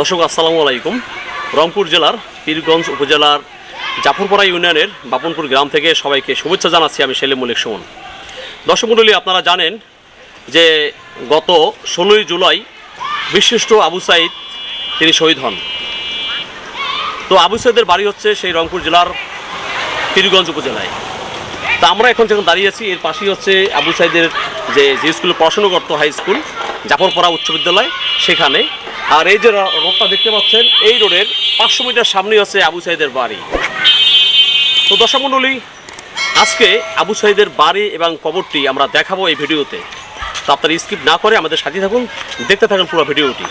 দর্শক, আসসালামু আলাইকুম। রংপুর জেলার পীরগঞ্জ উপজেলার জাফরপাড়া ইউনিয়নের বাপনপুর গ্রাম থেকে সবাইকে শুভেচ্ছা জানাচ্ছি আমি সেলিম মল্লিক সুমন। দর্শক আপনারা জানেন যে গত ষোলোই জুলাই বিশিষ্ট আবু সাইদ তিনি শহীদ হন। তো আবু সাইদের বাড়ি হচ্ছে সেই রংপুর জেলার পীরগঞ্জ উপজেলায়। তা আমরা এখন যখন দাঁড়িয়ে আছি, এর পাশেই হচ্ছে আবু সাইদের যে যে স্কুলে পড়াশুনো করতো হাই স্কুল, জাফরপাড়া উচ্চ বিদ্যালয়, সেখানে আর এই যে রোডটা দেখতে পাচ্ছেন, এই রোডের পাঁচশো মিটার সামনেই আছে আবু সাহিদের বাড়ি। তো দর্শক আজকে আবু সাহিদের বাড়ি এবং কবরটি আমরা দেখাবো এই ভিডিওতে। তো আপনারা স্কিপ না করে আমাদের সাথে থাকুন, দেখতে থাকুন পুরো ভিডিওটি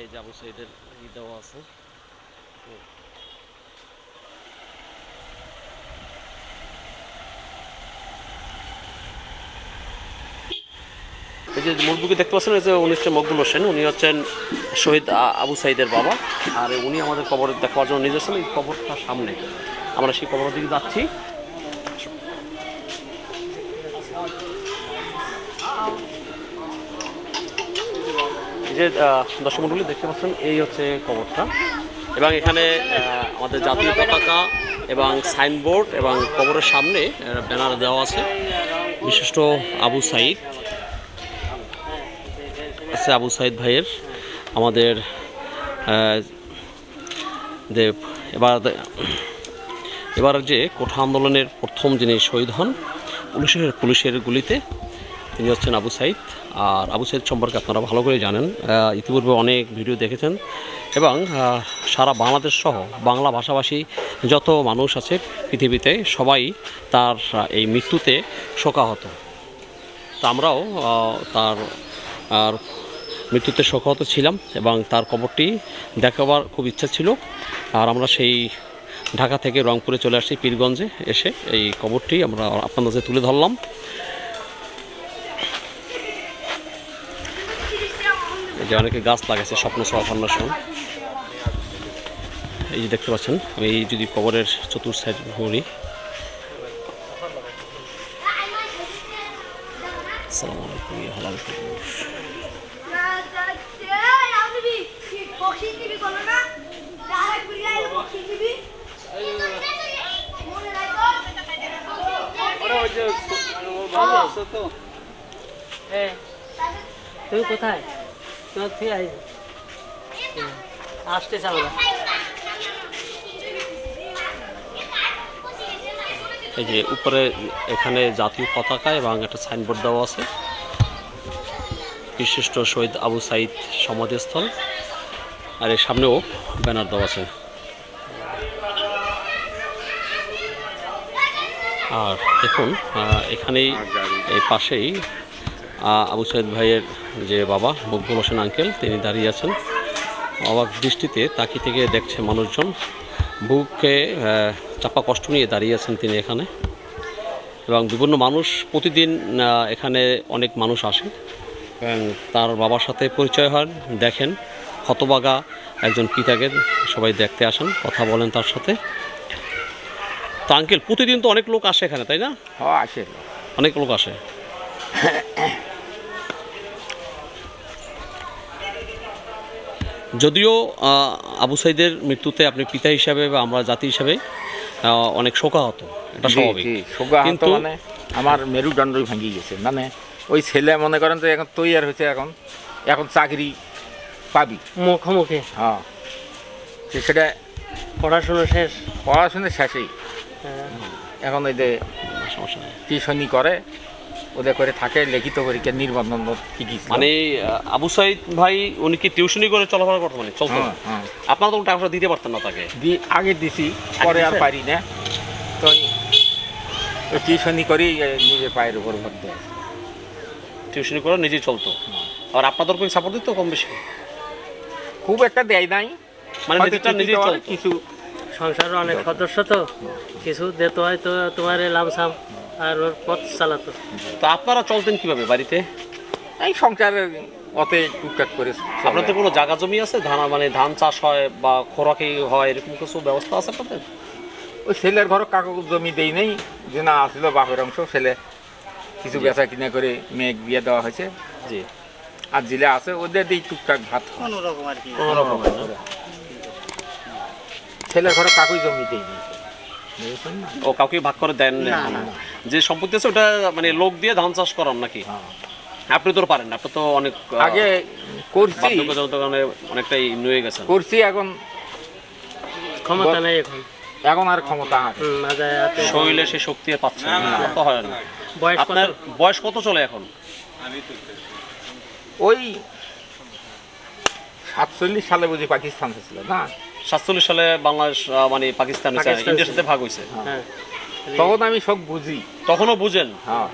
এই যে আবু সাইদের ই দেওয়া আছে এই যে মুরব্বীকে দেখতে পাচ্ছেন, এই যে উনি হচ্ছে মকবুল হোসেন, উনি হচ্ছেন শহীদ আবু সাইদের বাবা, আর উনি আমাদের কবর দেখার জন্য নিয়ে যাচ্ছেন, এই কবরটার সামনে। আমরা সেই কবরের দিকে যাচ্ছি। এই যে দর্শক মণ্ডলী দেখতে পাচ্ছেন, এই হচ্ছে কবরটা। এবং এখানে আমাদের জাতীয় পতাকা এবং সাইনবোর্ড এবং কবরের সামনে ব্যানার দেওয়া আছে, বিশিষ্ট আবু সাইদ। আছে আবু সাইদ ভাইয়ের, আমাদের যে এবার এবার যে কোঠা আন্দোলনের প্রথম যিনি শহীদ হন, পুলিশের পুলিশের গুলিতে তিনি হচ্ছেন আবু সাইদ। আর আবু সাইদ সম্পর্কে আপনারা ভালো করে জানেন ইতিপূর্বে অনেক ভিডিও দেখেছেন। এবং সারা বাংলাদেশ সহ বাংলা ভাষাভাষী যত মানুষ আছে পৃথিবীতে, সবাই তার এই মৃত্যুতে শোকাহত। তো আমরাও তার, আর মৃত্যুতে শোকাহত ছিলাম এবং তার কবরটি দেখাবার খুব ইচ্ছা ছিল। আর আমরা সেই ঢাকা থেকে রংপুরে চলে আসছি, পীরগঞ্জে এসে এই কবরটি আমরা আপনাদের কাছে তুলে ধরলাম। এই যে অনেকে গাছ লাগাইছে, স্বপ্ন সহ। ফান্ডাশন এই যে দেখতে পাচ্ছেন, আমি এই যদি কবরের চতুর্থ সাইড ঘুরি। রাখো হ্যাঁ। তুমি কোথায়? থেকে আই আসতে চাও না। এই যে উপরে এখানে জাতীয় পতাকা এবং একটা সাইনবোর্ড দেওয়া আছে। বিশিষ্ট শহীদ আবু সাইদ সমাধিস্থল। আর এর সামনেও ব্যানার দেওয়া আছে। আর দেখুন এখানেই, এই পাশেই আবু সাইদ ভাইয়ের যে বাবা মকবুল হোসেন আঙ্কেল, তিনি দাঁড়িয়ে আছেন। অবাক দৃষ্টিতে তাকি থেকে দেখছে মানুষজন। বুকে চাপা কষ্ট নিয়ে দাঁড়িয়ে আছেন তিনি এখানে। এবং বিভিন্ন মানুষ প্রতিদিন এখানে অনেক মানুষ আসে তার বাবার সাথে পরিচয় হন, দেখেন। হতবাগা একজন পিতাকে সবাই দেখতে আসেন, কথা বলেন তার সাথে। তো আঙ্কেল প্রতিদিন তো অনেক লোক আসে এখানে তাই না? হ্যাঁ আসে। অনেক লোক আসে। যদিও আবু সাইদের মৃত্যুতে আপনি পিতা হিসাবে বা আমরা জাতি হিসাবে অনেক শোকাহত। এটা স্বাভাবিক। কিন্তু মানে আমার মেরুদণ্ডই ভাঙি গেছে। মানে ওই ছেলে মনে করেন তো এখন তৈয়ার হয়েছে এখন এখন চাকরি পাবি। মুখোমুখি। হ্যাঁ সেটা পড়াশোনা শেষ। পড়াশোনা শেষেই। এখন ওই যে সমস্যা নেই। টিউশনি করে ওদের করে থাকে লিখিত পরীক্ষা নির্বাচন কি মানে আবু সাইদ ভাই উনি কি টিউশনি করে চলাফেরা করতো মানে? চলতো? হ্যাঁ হ্যাঁ। আপনারা তো টাকা দিতে পারতেন না তাকে? দি আগে দিছি পরে আর পারি না। তো ওই টিউশনি করেই নিজের পায়ের উপর ভর দেয়। টিউশনি করে নিজে চলতো? আর আপনাদের কোনো সাপোর্ট দিত কম বেশি? খুব একটা দেয় নাই। মানে হয়তো নিজেরটা কিছু সংসারের অনেক সদস্য তো কিছু দিতে হয় তো তোমার লামসাম আর ওর পথ চালাতো তো। আপনারা চলতেন কীভাবে বাড়িতে? এই সংসারের অতে টুকটাক করে। আপনাদের কোনো জায়গা জমি আছে? ধান মানে ধান চাষ হয় বা খোরাকি হয় এরকম কিছু ব্যবস্থা আছে আপনাদের? ওই ছেলের ঘর কাকু জমি দেই নেই যে না আসলে বাপের অংশ ছেলে কিছু বেচা কিনা করে মেয়ে বিয়ে দেওয়া হয়েছে। জি। আর জিলে আছে ওদের দিয়ে টুকটাক ভাত। কোনো রকম আর কি। ছেলের ঘরে কাকুই জমিতেই দিয়েছে ও কাউকে ভাগ করে দেন? যে সম্পত্তি আছে ওটা মানে লোক দিয়ে ধান চাষ করান নাকি? হ্যাঁ। আপনি তো পারেন না, আপনি তো অনেক আগে করছি। অনেকটাই নুয়ে গেছেন। করছি এখন ক্ষমতা নেই এখন। এখন আর ক্ষমতা শরীরে সে শক্তি আর পাচ্ছে না তো হয় না। বয়স কত? আপনার বয়স কত চলে এখন? ওই সাতচল্লিশ সালে বুঝি পাকিস্তান ছিল না? সাতচল্লিশ সালে বাংলাদেশ মানে পাকিস্তান ইন্ডিয়ার সাথে ভাগ হয়েছে। হ্যাঁ। তখন আমি সব বুঝি। তখনও বুঝেন? হ্যাঁ।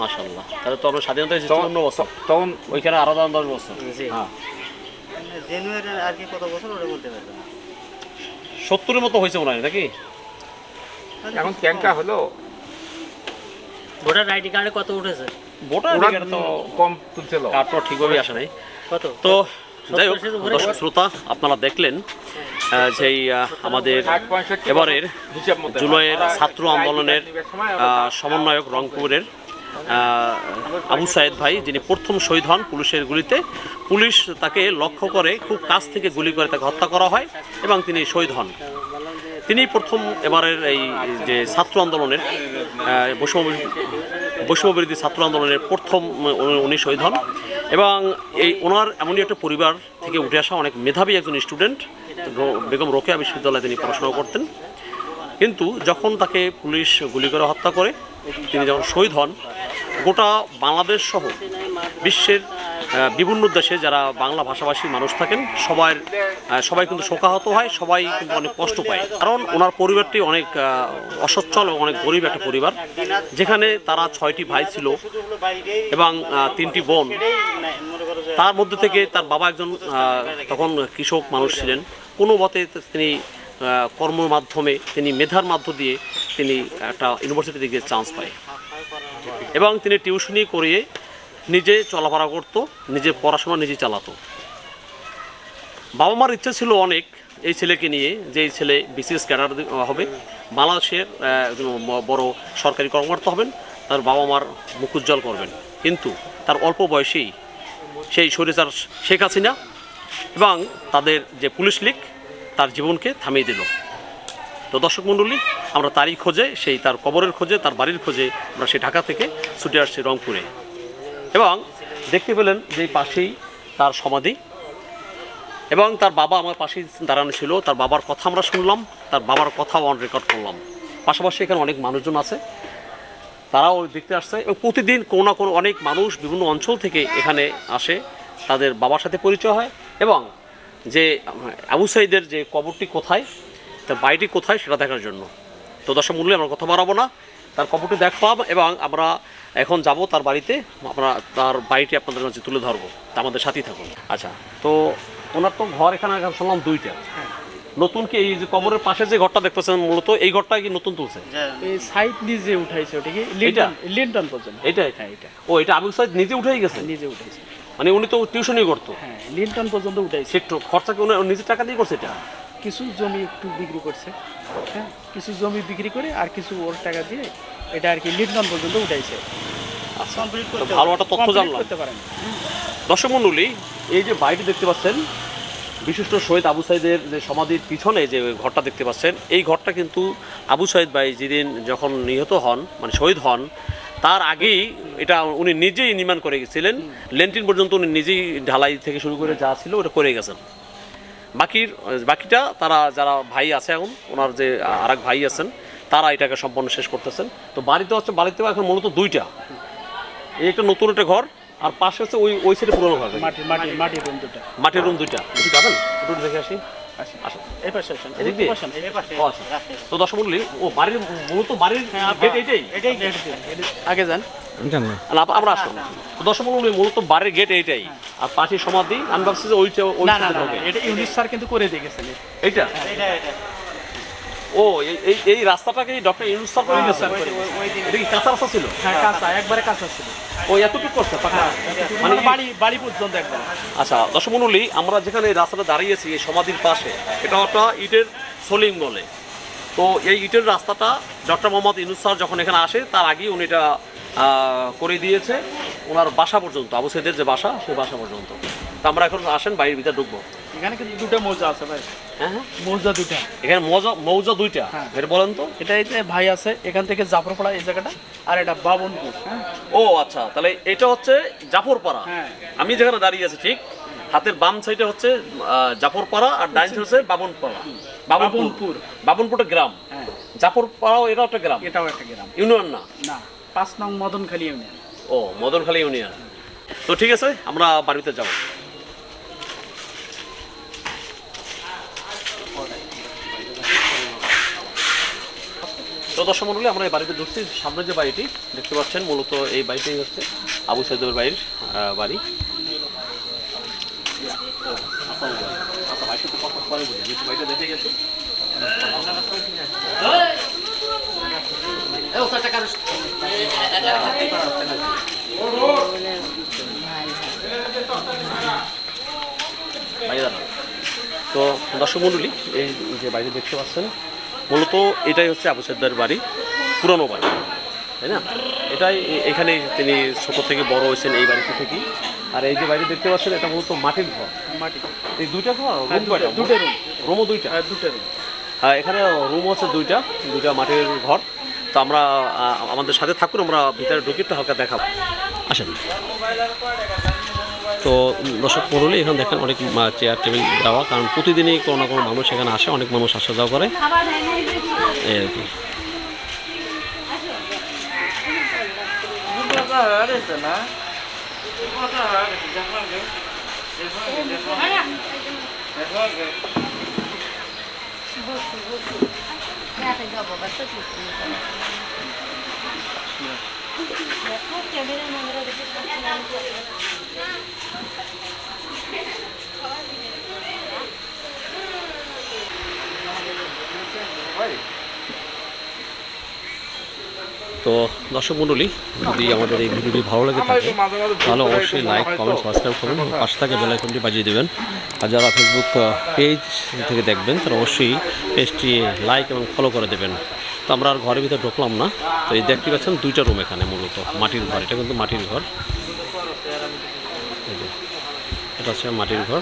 মাশাল্লাহ তাহলে তো স্বাধীনতা হয়েছে চুয়ান্ন বছর। তখন ওইখানে আরও দাম দশ বছর। হ্যাঁ। জেনুয়ারি আর কি কত বছর ওটা বলতে পারব না সত্তরের মতো হয়েছে মনে হয় নাকি? এখন ক্যাঙ্কা হলো। ভোটার আইডি কার্ডে কত উঠেছে? ভোটার ওরা অধিকার তো কম তুলছিল। কার্ড তো ঠিকভাবে আসে নাই। কত? তো যাই হোক দর্শক শ্রোতা আপনারা দেখলেন যেই আমাদের এবারের জুলাইয়ের ছাত্র আন্দোলনের সমন্বয়ক রংপুরের আবু সায়েদ ভাই, যিনি প্রথম শহীদ হন পুলিশের গুলিতে, পুলিশ তাকে লক্ষ্য করে খুব কাছ থেকে গুলি করে তাকে হত্যা করা হয় এবং তিনি শহীদ হন। তিনি প্রথম এবারের এই যে ছাত্র আন্দোলনের বৈষম্য বৈষম্যবিরোধী ছাত্র আন্দোলনের প্রথম উনি শহীদ হন এবং এই ওনার এমনই একটা পরিবার থেকে উঠে আসা অনেক মেধাবী একজন স্টুডেন্ট। বেগম রোকেয়া বিশ্ববিদ্যালয়ে তিনি পড়াশোনা করতেন। কিন্তু যখন তাকে পুলিশ গুলি করে হত্যা করে, তিনি যখন শহীদ হন, গোটা বাংলাদেশ সহ বিশ্বের বিভিন্ন দেশে যারা বাংলা ভাষাভাষী মানুষ থাকেন সবাই সবাই কিন্তু শোকাহত হয়, সবাই কিন্তু অনেক কষ্ট পায়। কারণ ওনার পরিবারটি অনেক অসচ্ছল এবং অনেক গরিব একটা পরিবার, যেখানে তারা ছয়টি ভাই ছিল এবং তিনটি বোন। তার মধ্যে থেকে তার বাবা একজন তখন কৃষক মানুষ ছিলেন। কোনো মতে তিনি আহ, কর্মর মাধ্যমে তিনি মেধার মাধ্য দিয়ে তিনি একটা ইউনিভার্সিটিতে গিয়ে চান্স পায়। এবং তিনি টিউশনি করিয়ে নিজে চলাফেরা করতো নিজে পড়াশোনা নিজে চালাতো। বাবা মার ইচ্ছে ছিল অনেক এই ছেলেকে নিয়ে যে এই ছেলে বিসিএস ক্যাডার হবে। বাংলাদেশের একজন বড় সরকারি কর্মকর্তা হবেন তার বাবা মার মুখ উজ্জ্বল করবেন। কিন্তু তার অল্প বয়সেই সেই সরিচার শেখ হাসিনা এবং তাদের যে পুলিশ লীগ, তার জীবনকে থামিয়ে দিল। তো দর্শক মণ্ডলী, আমরা তারই খোঁজে, সেই তার কবরের খোঁজে, তার বাড়ির খোঁজে আমরা সেই ঢাকা থেকে ছুটে আসছি রংপুরে। এবং দেখতে পেলেন যে পাশেই তার সমাধি এবং তার বাবা আমার পাশেই দাঁড়ানো ছিল। তার বাবার কথা আমরা শুনলাম, তার বাবার কথাও অন রেকর্ড করলাম। পাশাপাশি এখানে অনেক মানুষজন আছে। তারাও দেখতে আসছে। এবং প্রতিদিন কোনো না কোনো অনেক মানুষ বিভিন্ন অঞ্চল থেকে এখানে আসে। তাদের বাবার সাথে পরিচয় হয় এবং যে, আবু সাইদের যে কবরটি কোথায়, তার বাড়িটি কোথায় সেটা দেখার জন্য। তো দর্শক মূল্যে আমরা কথা বাড়াবো না। তার কবরটি দেখলাম এবং আমরা এখন যাব তার বাড়িতে। আমরা তার বাড়িটি আপনাদের মাঝে তুলে ধরবো। তা আমাদের সাথেই থাকুন। আচ্ছা তো ওনার তো ঘর এখানে শুনলাম দুইটা। নতুন কি এই যে কবরের পাশে যে ঘরটা দেখতেছেন মূলত এই ঘরটা কি নতুন তুলছে? এই সাইড নিজে উঠাইছে ওটা কি লিন্টন লিন্টন পর্যন্ত। এটা হ্যাঁ এটা। ও এটা আবুল সাইদ নিজে উঠেই গেছে? নিজে উঠাইছে। মানে উনি তো টিউশনই করতো? হ্যাঁ লিন্টন পর্যন্ত উঠাইছে। সে একটু খরচা কি উনি নিজের টাকা দিয়ে করছে এটা? কিছু জমি একটু বিক্রি করছে। হ্যাঁ কিছু জমি বিক্রি করে আর কিছু ওর টাকা দিয়ে এটা আর কি লিন্টন পর্যন্ত উঠাইছে। কমপ্লিট ভালো একটা তথ্য জানলাম। করতে পারেন। দর্শক মণ্ডলী এই যে বাড়িটি দেখতে পাচ্ছেন বিশিষ্ট শহীদ আবু সাইদের যে সমাধির পিছনে যে ঘরটা দেখতে পাচ্ছেন, এই ঘরটা কিন্তু আবু সাইদ ভাই যেদিন যখন নিহত হন মানে শহীদ হন, তার আগেই এটা উনি নিজেই নির্মাণ করে গেছিলেন। লেন্টিন পর্যন্ত উনি নিজেই ঢালাই থেকে শুরু করে যা ছিল ওটা করে গেছেন। বাকির, বাকিটা তারা যারা ভাই আছে এখন, ওনার যে আর ভাই আছেন, তারা এটাকে সম্পন্ন শেষ করতেছেন। তো বাড়িতে হচ্ছে, বাড়িতে এখন মূলত দুইটা। এই একটা নতুন একটা ঘর আর পাশে হচ্ছে ওই ওই সাইডে পুরোনো ঘর মাটি মাটি মাটি রুম দুটা। মাটির রুম দুইটা। একটু যাবেন একটু দেখে আসি। আসেন এই পাশে আসেন এদিক দিয়ে? বসেন, এই পাশে। আচ্ছা। তো দর্শক ও বাড়ির মূলত বাড়ির গেট এইটাই? দিয়ে, এটি- আগে যান। না, আমরা আসলাম তো দর্শক মন্ডলী মূলত বাড়ির গেট এইটাই। আর পাশে সমাধি আমি ভাবছি যে ওইটা ওই না না সাইডে না ঢোকে। এটা ইউনিট স্যার কিন্তু করে দিয়ে গেছেন এইটা? এটা ও এই- এই রাস্তাটাকে ডক্টর ইউনুস স্যার করে গেছেন এটা কি কাঁচা রাস্তা ছিল? হ্যাঁ কাঁচা একবারে কাঁচা ছিল। ও এতটুকু করছে পাকা মানে মানে বাড়ি বাড়ি পর্যন্ত একবার। আচ্ছা দর্শক আমরা যেখানে এই রাস্তাটা দাঁড়িয়েছি এই সমাধির পাশে এটা একটা ইটের সলিং বলে তো এই ইটের রাস্তাটা ডক্টর মোহাম্মদ ইনুস স্যার যখন এখানে আসে তার আগেই উনি এটা করে দিয়েছে। ওনার বাসা পর্যন্ত আবু সাইদের যে বাসা সেই বাসা পর্যন্ত। তা আমরা এখন আসেন বাড়ির ভিতরে ঢুকবো। এখানে কিন্তু দুটো মৌজা আছে ভাই। হ্যাঁ হ্যাঁ। মৌজা দুটা। এখানে মৌজা মৌজা দুইটা। হ্যাঁ। এটা বলেন তো। এটা এই যে ভাই আছে এখান থেকে জাফরপাড়া এই জায়গাটা আর এটা বাবনপুর হ্যাঁ। ও আচ্ছা। তাহলে এটা হচ্ছে জাফরপাড়া। হ্যাঁ। আমি যেখানে দাঁড়িয়ে আছি ঠিক? হাতের বাম সাইডে হচ্ছে জাফরপাড়া আর ডাইন সাইডে হচ্ছে বাবনপাড়া বাবনপুর বাবনপুর। বাবনপুরটা গ্রাম। হ্যাঁ। জাফরপাড়াও এটা একটা গ্রাম। এটাও একটা গ্রাম। ইউনিয়ন না? না পাঁচ নং মদনখালী ইউনিয়ন। ও মদনখালী ইউনিয়ন। তো ঠিক আছে আমরা বাড়িতে যাব। তো দর্শক মন্ডলী আমরা এই বাড়িতে ঢুকছি। সামনে যে বাড়িটি দেখতে পাচ্ছেন মূলত এই বাড়িটাই হচ্ছে আবু সাইদের বাড়ির বাড়ি আচ্ছা, বাড়িটা তো কথা পরে বলি, দেখে। তো দর্শক মণ্ডলী এই যে বাইরে দেখতে পাচ্ছেন মূলত এটাই হচ্ছে আবু সাদ্দার বাড়ি পুরনো বাড়ি তাই না? এটাই এখানে তিনি ছোট থেকে বড় হয়েছেন এই বাড়িতে থেকেই। আর এই যে বাড়ি দেখতে পাচ্ছেন এটা মূলত মাটির ঘর। মাটি। এই দুইটা ঘর? হ্যাঁ, রুম দুটো- দুটো রুমও দুইটা? আর দুটো room। হ্যাঁ এখানে রুম আছে দুইটা দুইটা মাটির ঘর। তো আমরা আমাদের সাথে থাকুন আমরা ভিতরে ঢুকে একটু হালকা দেখাবো। আসেন। তো দর্শক মরলি এখানে দেখেন অনেক চেয়ার টেবিল দেওয়া কারণ প্রতিদিনই কোনো না কোনো মানুষ এখানে আসে অনেক মানুষ আসা যাওয়া করে? এই আর কি। রাতে যাব, বাস তো ঠিক নেই। দেখো, তো দর্শক মণ্ডলী, যদি আমাদের এই ভিডিওটি ভালো লাগে থাকে, তাহলে অবশ্যই লাইক কমেন্ট সাবস্ক্রাইব করুন পাশে থাকে বেল আইকনটি বাজিয়ে দেবেন। আর যারা ফেসবুক পেজ থেকে দেখবেন, তারা অবশ্যই পেজটি লাইক এবং ফলো করে দেবেন। তো আমরা আর ঘরের ভিতরে ঢুকলাম না। তো এই দেখতে পাচ্ছেন দুইটা রুম এখানে মূলত, মাটির ঘর। এটা কিন্তু মাটির ঘর। এটা হচ্ছে মাটির ঘর।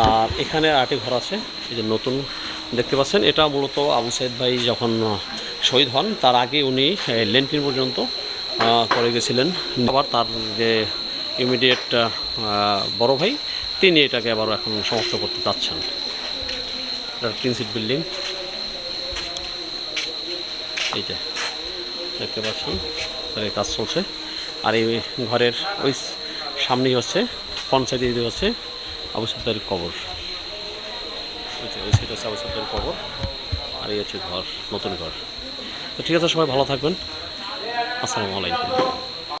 আর এখানে আরেকটি ঘর আছে, এই যে নতুন দেখতে পাচ্ছেন। এটা মূলত আবু সাইদ ভাই যখন শহীদ হন, তার আগে উনি লেন্টিন পর্যন্ত করে গেছিলেন। আবার তার যে ইমিডিয়েট বড় ভাই, তিনি এটাকে আবার এখন সমাপ্ত করতে চাচ্ছেন। এটা সিট বিল্ডিং। এইটা দেখতে পাচ্ছেন তার কাজ চলছে। আর এই ঘরের ওই সামনেই হচ্ছে পঞ্চায়েত হচ্ছে আবু সাদ্দার কবর সেটা হচ্ছে আবু সাদ্দার কবর, আর এই হচ্ছে ঘর, নতুন ঘর। তো ঠিক আছে, সবাই ভালো থাকবেন। আসসালামু আলাইকুম।